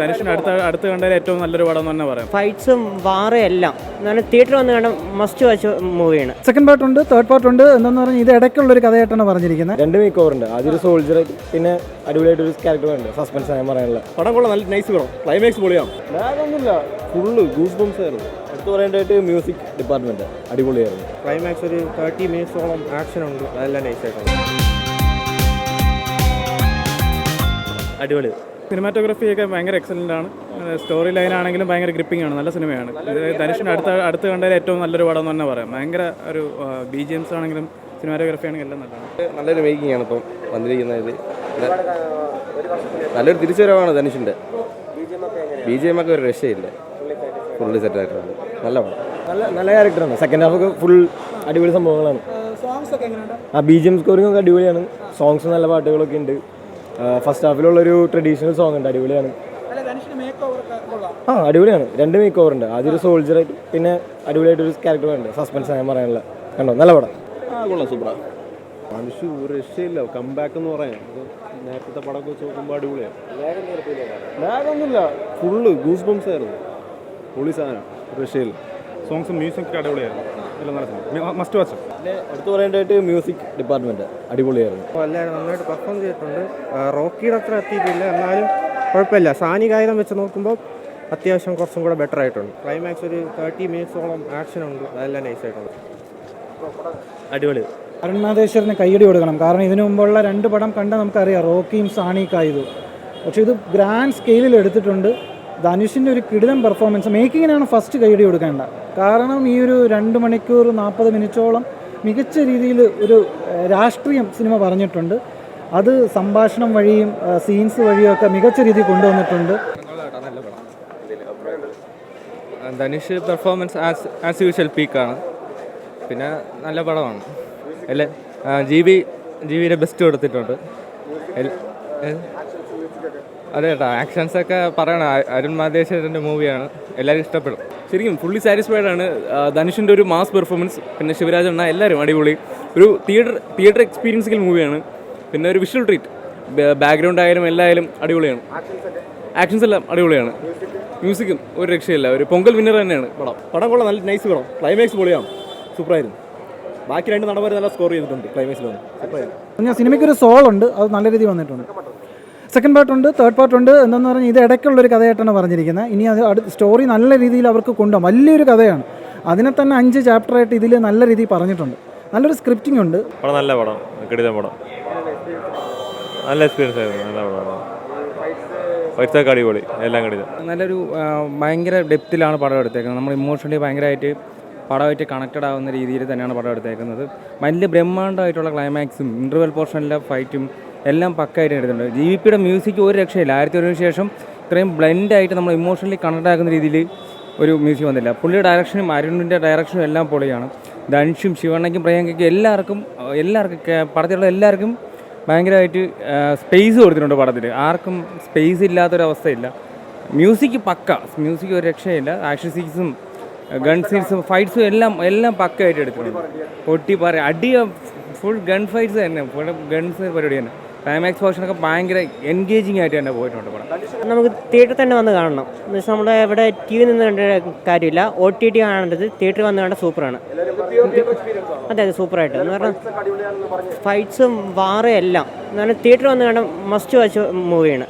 ധനുഷിന് അടുത്ത അടുത്ത് കണ്ടതിൽ ഏറ്റവും നല്ലൊരു പടം എന്ന് തന്നെ പറയാം. ഫൈറ്റ്സും വാറും എല്ലാം എന്നാലും തിയേറ്ററിൽ വന്ന് കണ്ട മസ്റ്റ് വാച്ച് മൂവിയാണ്. സെക്കൻഡ് പാർട്ട് ഉണ്ട് തേർഡ് പാർട്ട് ഉണ്ട് എന്തെന്ന് പറഞ്ഞാൽ ഇത് ഇടയ്ക്കുള്ള ഒരു കഥയായിട്ടാണ് പറഞ്ഞിരിക്കുന്നത്. രണ്ട് മേക്ക് ഓവർ ഉണ്ട്. ആദ്യം ഒരു സോൾജർ പിന്നെ അടിപൊളിയായിട്ട് ഒരു ക്യാരക്ടർ ഉണ്ട്. സസ്പെൻസ് ഞാൻ പറയാനുള്ള. പടം കൊള്ളാം നല്ല നൈസ് പടം. ക്ലൈമാക്സ് പൊളിയാണ് ഒന്നുമില്ല. ഫുള്ള് ഗൂസ് ബംസ് ആയിരുന്നു. എടുത്തു പറയേണ്ടതായിട്ട് മ്യൂസിക് ഡിപ്പാർട്ട്മെന്റ് അടിപൊളിയായിരുന്നു. ക്ലൈമാക്സ് ഒരു തേർട്ടി മിനിറ്റ്സോളം ആക്ഷൻ ഉണ്ട്. അതെല്ലാം നൈസായിട്ടുണ്ട് അടിപൊളി. സിനിമാറ്റോഗ്രഫി ഒക്കെ ഭയങ്കര എക്സലന്റ് ആണ്. സ്റ്റോറി ലൈൻ ആണെങ്കിലും ഭയങ്കര ഗ്രിപ്പിംഗ് ആണ്. നല്ല സിനിമയാണ്. ധനുഷിന്റെ ധനുഷിന് അടുത്ത അടുത്ത് കണ്ടതിൽ ഏറ്റവും നല്ലൊരു പടം എന്ന് തന്നെ പറയാം. ഭയങ്കര ഒരു ബി ജി എംസ് ആണെങ്കിലും സിനിമാറ്റോഗ്രഫി ആണെങ്കിലും എല്ലാം നല്ലതാണ്. നല്ലൊരു മേക്കിംഗ് ആണ് ഇപ്പം വന്നിരിക്കുന്നത് നല്ലൊരു തിരിച്ചുവരവാണ് ധനുഷിന്റെ ബി ജി എം ഒക്കെ ഒരു രക്ഷയില്ല. ഫുള്ള് സെറ്റ് ആയിട്ടുണ്ട്. നല്ല പടം. നല്ല നല്ല ക്യാരക്ടറാണ് സെക്കൻഡ് ഹാഫ് ഒക്കെ ഫുൾ അടിപൊളി സംഭവങ്ങളാണ്. ആ ബി ജി എം സ്കോറിംഗ് ഒക്കെ അടിപൊളിയാണ്. സോങ്സ് നല്ല പാട്ടുകളൊക്കെ ഉണ്ട്. ഫസ്റ്റ് ഹാഫിലുള്ളൊരു ട്രഡീഷണൽ സോങ് ഉണ്ട് അടിപൊളിയാണ്. ആ അടിപൊളിയാണ്. രണ്ട് മേക്ക് ഓവർ ഉണ്ട്. ആദ്യം ഒരു സോൾജർ പിന്നെ അടിപൊളിയായിട്ട് ഒരു ക്യാരക്ടർ ഉണ്ട്. സസ്പെൻസ് ഞാൻ പറയാനുള്ള. കണ്ടോ? നല്ല പടം. മനുഷ്യ ഒരു രക്ഷയില്ല. കംബാക്ക് എന്ന് പറയാം. നേരത്തെ പടമൊക്കെ വെച്ച് നോക്കുമ്പോൾ അടിപൊളിയാണ്. ലാഗൊന്നുമില്ല ഫുള്ള് ഗൂസ് ബംസ് ആയിരുന്നു. പൊളി സാധനം. രക്ഷയില്ല. സോങ്സും മ്യൂസിക് ഒക്കെ അടിപൊളിയായിരുന്നു. എല്ലാം നല്ല സിനിമ. മസ്റ്റ് വാച്ച് പിന്നെ എടുത്തു പറയേണ്ടതായിട്ട് മ്യൂസിക് ഡിപ്പാർട്ട്മെന്റ് അടിപൊളിയായിരുന്നു. എല്ലാവരും നന്നായിട്ട് പെർഫോം ചെയ്തിട്ടുണ്ട്. റോക്കിയുടെ അത്ര എത്തിയിട്ടില്ല. എന്നാലും കുഴപ്പമില്ല. സാനി ഗായകം വെച്ച് നോക്കുമ്പോൾ അത്യാവശ്യം കുറച്ചും കൂടെ ബെറ്റർ ആയിട്ടുണ്ട്. ക്ലൈമാക്സ് ഒരു തേർട്ടി മിനിറ്റ്സോളം ആക്ഷൻ ഉണ്ട്. അതെല്ലാം നൈസായിട്ടുണ്ട് അടിപൊളി. അരുണാദേശ്വരന് കൈയടി കൊടുക്കണം. കാരണം ഇതിനു മുമ്പുള്ള രണ്ട് പടം കണ്ടാൽ നമുക്കറിയാം റോക്കിയും സാണി കായതും പക്ഷേ ഇത് ഗ്രാൻഡ് സ്കെയിലിൽ എടുത്തിട്ടുണ്ട്. ധനുഷിന്റെ ഒരു കിടിലം പെർഫോമൻസ് മേക്കിങ്ങിനാണ് ഫസ്റ്റ് കൈയടി കൊടുക്കേണ്ട. കാരണം ഈ ഒരു രണ്ട് മണിക്കൂർ നാൽപ്പത് മിനിറ്റോളം മികച്ച രീതിയിൽ ഒരു രാഷ്ട്രീയം സിനിമ പറഞ്ഞിട്ടുണ്ട്. അത് സംഭാഷണം വഴിയും സീൻസ് വഴിയും ഒക്കെ മികച്ച രീതിയിൽ കൊണ്ടുവന്നിട്ടുണ്ട്. Dhanush performance as as usual പീക്കാണ് പിന്നെ നല്ല പടമാണ്. അല്ലേ? ജി ബി ജി ബിയുടെ ബെസ്റ്റ് കൊടുത്തിട്ടുണ്ട്? അതെ കേട്ടോ ആക്ഷൻസ് ഒക്കെ പറയണം. അരുൺ മാധേശ്വരന്റെ മൂവിയാണ് എല്ലാവരും ഇഷ്ടപ്പെടും. ശരിക്കും ഫുള്ളി സാറ്റിസ്ഫൈഡ് ആണ്. ധനുഷിന്റെ ഒരു മാസ് പെർഫോമൻസ് പിന്നെ ശിവരാജ് അണ്ണ എല്ലാവരും അടിപൊളി. ഒരു തിയേറ്റർ തിയേറ്റർ എക്സ്പീരിയൻസിൽ മൂവിയാണ് പിന്നെ ഒരു വിഷ്വൽ ട്രീറ്റ് ബാക്ക്ഗ്രൗണ്ട് ആയാലും എല്ലായാലും അടിപൊളിയാണ്. ആക്ഷൻസ് എല്ലാം അടിപൊളിയാണ്. മ്യൂസിക്കും ഒരു രക്ഷയില്ല. ഒരു പൊങ്കൽ വിന്നർ തന്നെയാണ് പടം. പടം കൊള്ളാം. നല്ല നൈസ് പടം. ക്ലൈമാക്സ് പൊളിയാണ്. സൂപ്പറായിരുന്നു. ബാക്കി രണ്ട് നടന്മാർ നല്ല സ്കോർ ചെയ്തിട്ടുണ്ട്. ക്ലൈമാക്സിൽ വന്നു. സൂപ്പറായിരുന്നു. ഞാൻ സിനിമയ്ക്ക് ഒരു സോൾ ഉണ്ട്. അത് നല്ല രീതിയിൽ വന്നിട്ടുണ്ട്. സെക്കൻഡ് പാർട്ട് ഉണ്ട് തേർഡ് പാർട്ട് ഉണ്ട് എന്തെന്ന് പറഞ്ഞാൽ ഇത് ഇടയ്ക്കുള്ളൊരു കഥയായിട്ടാണ് പറഞ്ഞിരിക്കുന്നത്. ഇനി അത് അടുത്ത സ്റ്റോറി നല്ല രീതിയിൽ അവർക്ക് കൊണ്ടുപോകാം. വലിയൊരു കഥയാണ്. അതിനെ തന്നെ അഞ്ച് ചാപ്റ്ററായിട്ട് ഇതിൽ നല്ല രീതിയിൽ പറഞ്ഞിട്ടുണ്ട്. നല്ലൊരു സ്ക്രിപ്റ്റിംഗ് ഉണ്ട്. പടം നല്ല പടം. കിടില പടം. നല്ല എക്സ്പീരിയൻസ് ആയിരുന്നു. നല്ല പടമാണ് പൈസ അടിപൊളി എല്ലാം കിടില നല്ലൊരു ഭയങ്കര ഡെപ്തിലാണ് പടം എടുത്തേക്കുന്നത്. നമ്മൾ ഇമോഷണലി ഭയങ്കരമായിട്ട് പടമായിട്ട് കണക്റ്റഡ് ആവുന്ന രീതിയിൽ തന്നെയാണ് പടം എടുത്തേക്കുന്നത്. വലിയ ബ്രഹ്മാണ്ഡമായിട്ടുള്ള ക്ലൈമാക്സും ഇന്റർവെൽ പോർഷനിലെ ഫൈറ്റും എല്ലാം പക്കായിട്ട് എടുത്തിട്ടുണ്ട് ജി വി പിയുടെ മ്യൂസിക് ഒരു രക്ഷയില്ല. ആയിരത്തി ഒരുവിന് ശേഷം ഇത്രയും ബ്ലെൻഡായിട്ട് നമ്മൾ ഇമോഷണലി കണക്ട് ആക്കുന്ന രീതിയിൽ ഒരു മ്യൂസിക് വന്നില്ല. പുള്ളിയുടെ ഡയറക്ഷനും അരുണിന്റെ ഡയറക്ഷനും എല്ലാം പൊളിയാണ്. ധനുഷും ശിവണ്ണയ്ക്കും പ്രിയങ്കയ്ക്കും എല്ലാവർക്കും എല്ലാവർക്കും പടത്തിലുള്ള എല്ലാവർക്കും ഭയങ്കരമായിട്ട് സ്പേസ് കൊടുത്തിട്ടുണ്ട് പടത്തിൽ ആർക്കും സ്പേസ് ഇല്ലാത്തൊരവസ്ഥയില്ല. മ്യൂസിക് പക്ക. മ്യൂസിക് ഒരു രക്ഷയില്ല. ആക്ഷൻ സീൻസും ഗൺ സീൻസും ഫൈറ്റ്സും എല്ലാം എല്ലാം പക്കയായിട്ട് എടുത്തിട്ടുണ്ട്. പൊട്ടി പറ അടിയ ഫുൾ ഗൺ ഫൈറ്റ്സ് തന്നെ. ഫുൾ ഗൺസ് പരിപാടി തന്നെ. ക്ലൈമാക്സ് പോർഷനൊക്കെ ഭയങ്കര എൻഗേജിങ് ആയിട്ട് തന്നെ പോയിട്ടുണ്ട് പടം. നമുക്ക് തിയേറ്ററിൽ തന്നെ വന്ന് കാണണം. എന്ന് വെച്ചാൽ നമ്മുടെ ഇവിടെ ടി വി നിന്ന് കണ്ട കാര്യമില്ല. ഒ ടി ടി കാണേണ്ടത് തിയേറ്ററിൽ വന്ന് കാണാൻ സൂപ്പറാണ്. അതെ അതെ സൂപ്പറായിട്ട്. എന്ന് പറഞ്ഞാൽ ഫൈറ്റ്സും വാറും എല്ലാം. എന്ന് പറഞ്ഞാൽ തിയേറ്ററിൽ വന്ന് കാണാൻ മസ്റ്റ് വാച്ച് മൂവിയാണ്